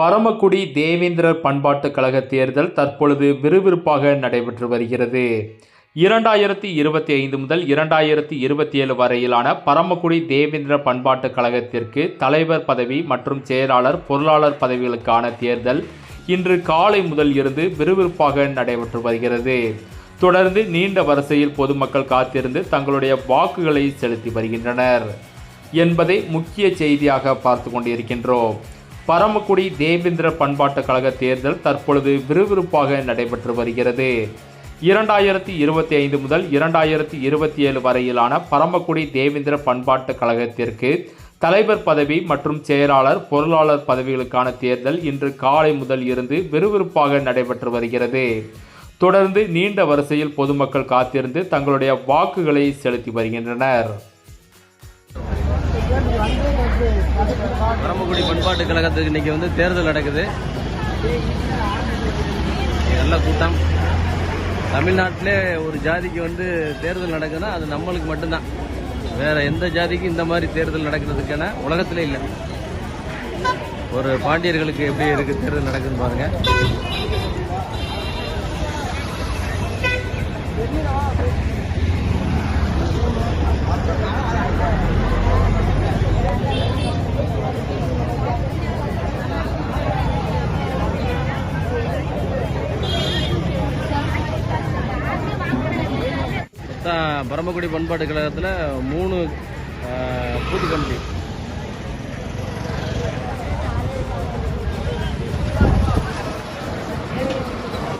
பரமக்குடி தேவேந்திரர் பண்பாட்டுக் கழக தேர்தல் தற்பொழுது விறுவிறுப்பாக நடைபெற்று வருகிறது. இரண்டாயிரத்தி இருபத்தி ஐந்து முதல் இரண்டாயிரத்தி இருபத்தி ஏழு வரையிலான பரமக்குடி தேவேந்திர பண்பாட்டுக் கழகத்திற்கு தலைவர் பதவி மற்றும் செயலாளர் பொருளாளர் பதவிகளுக்கான தேர்தல் இன்று காலை முதல் இருந்து விறுவிறுப்பாக நடைபெற்று வருகிறது. தொடர்ந்து நீண்ட வரிசையில் பொதுமக்கள் காத்திருந்து தங்களுடைய வாக்குகளை செலுத்தி வருகின்றனர். என்பதை முக்கிய செய்தியாக பார்த்து கொண்டிருக்கின்றோம். பரமக்குடி தேவேந்திர பண்பாட்டுக் கழக தேர்தல் தற்பொழுது விறுவிறுப்பாக நடைபெற்று வருகிறது. இரண்டாயிரத்தி இருபத்தி ஐந்து முதல் இரண்டாயிரத்தி இருபத்தி ஏழு வரையிலான பரமக்குடி தேவேந்திர பண்பாட்டுக் கழகத்திற்கு தலைவர் பதவி மற்றும் செயலாளர் பொருளாளர் பதவிகளுக்கான தேர்தல் இன்று காலை முதல் இருந்து விறுவிறுப்பாக நடைபெற்று வருகிறது. தொடர்ந்து நீண்ட வரிசையில் பொதுமக்கள் காத்திருந்து தங்களுடைய வாக்குகளை செலுத்தி வருகின்றனர். பரமக்குடி பண்பாட்டு கழகத்துக்கு இன்னைக்கு வந்து தேர்தல் நடக்குது. நல்ல கூட்டம். தமிழ்நாட்டிலே ஒரு ஜாதிக்கு வந்து தேர்தல் நடக்குதுன்னா அது நம்மளுக்கு மட்டும்தான். வேற எந்த ஜாதிக்கும் இந்த மாதிரி தேர்தல் நடக்கிறதுக்கான உலகத்திலே இல்லை. ஒரு பாண்டியர்களுக்கு எப்படி இருக்கு தேர்தல் நடக்குதுன்னு பாருங்க. பரமக்குடி பண்பாட்டு கழகத்தில் மூணு கூட்டு பூத்து கமிட்டி